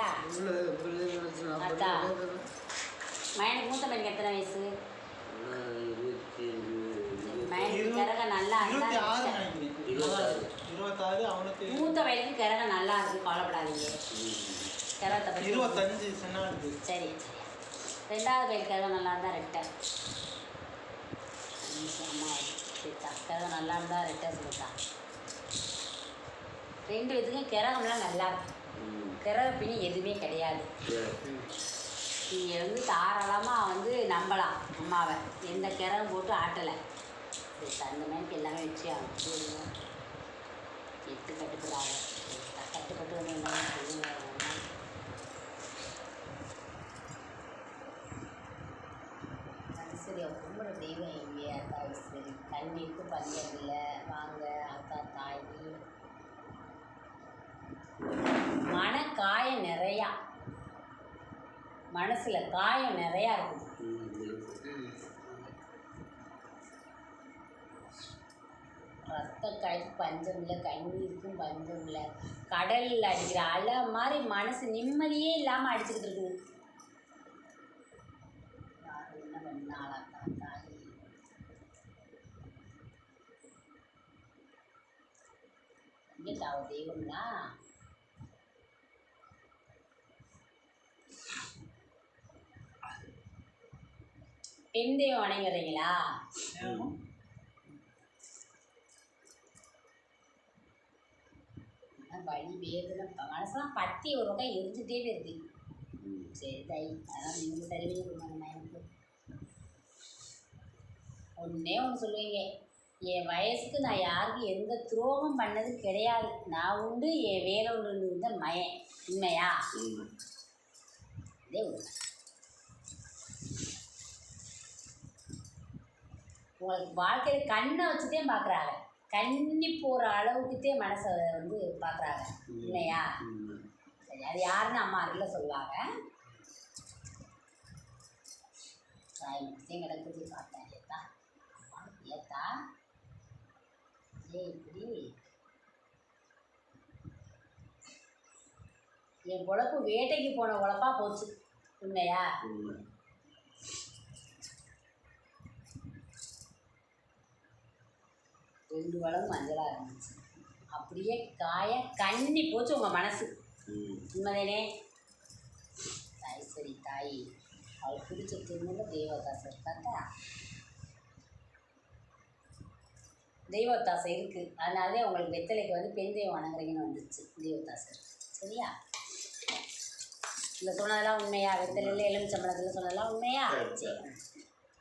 இல்லையா அதான். மயனுக்கு மூத்த பையனுக்கு எத்தனை வயசு? மயனுக்கு கிரகம் நல்லா மூத்த வயலுக்கு கிரகம் நல்லா இருக்கு கவலைப்படாதீங்க. கிரகத்தை பற்றி இருபத்தஞ்சு சரி ரெண்டாவது பையன் கிரகம் நல்லா இருந்தால் ரெட்டை. அம்மா சரித்தா கிரகம் நல்லா இருந்தால் ரெட்டை சொல்லிட்டா ரெண்டு பேத்துக்கும் கிரகம்லாம் நல்லா இருக்கு கிரக பிணி எதுவுமே கிடையாது. நீங்கள் வந்து தாராளமாக வந்து நம்பலாம் அம்மாவை. எந்த கிரம் போட்டு ஆட்டலை. சரித்தா மாதிரி எல்லாமே வச்சு அவங்க எட்டு கட்டுக்கிறாங்க கட்டுப்பட்டு வந்து என்ன சொல்லுங்க சரி கும்பிட தெய்வம் இங்கே அக்கா சரி கண்ணீருக்கு பஞ்சம் இல்லை வாங்க அக்கா தாய் மன காயம் நிறையா மனசில் காயம் நிறையா இருக்குது. ரத்த காய்க்கு பஞ்சம் இல்லை கண்ணீருக்கும் பஞ்சம் இல்லை கடலில் அடிக்கிற அலை மாதிரி மனசு நிம்மதியே இல்லாமல் அடிச்சுக்கிட்டு இருக்குது. என்ன பண்ணாலாக்கா தாய் எங்கே தெய்வம்னா பெண் தெய்வம் வணங்குறீங்களா ஆனா வலி வேதனை மனசெல்லாம் பத்தி ஒரு பக்கம் எரிஞ்சுட்டே இருக்கு சரி தை அதான் நீங்கள் சரி பண்ணி கொடுங்க எனக்கு ஒன்றே ஒன்று சொல்லுவீங்க. என் வயசுக்கு நான் யாருக்கும் எந்த துரோகம் பண்ணது கிடையாது. நான் உண்டு என் வேலை உண்டு இருந்த மயன். உண்மையா? இதே உண்மை உங்களுக்கு வாழ்க்கையில் கண்ணை வச்சுட்டே பார்க்குறாங்க கண்ணி போகிற அளவுக்குத்தே மனசை வந்து பார்க்குறாங்க இல்லையா? சரி அது யாருன்னு அம்மா அதில் சொல்லுவாங்க. தாய் மட்டும் கிடக்குது பார்த்தேன். ஏத்தா அம்மா ஏத்தா. ஏ இப்படி என் பொழப்பு வேட்டைக்கு போன உழப்பாக போச்சு. உண்மையா? ரெண்டு வளம் மஞ்சளாக இருந்துச்சு. அப்படியே காய கண்ணி போச்சு உங்கள் மனசு. உண்மைதானே? தாய் சரி தாய். அவள் பிடிச்ச திரும்ப தெய்வத்தாசை இருக்காக்கா தெய்வத்தாசை இருக்குது அதனாலே உங்களுக்கு வெத்தலைக்கு வந்து பெண் தெய்வம் வணங்குறீங்கன்னு வந்துச்சு. தெய்வத்தாசை சரியா? இந்த சொன்னதெல்லாம் உண்மையா? வெத்தலையில் எலுமிச்சம்பழத்தில் சொன்னதெல்லாம் உண்மையா. சரி.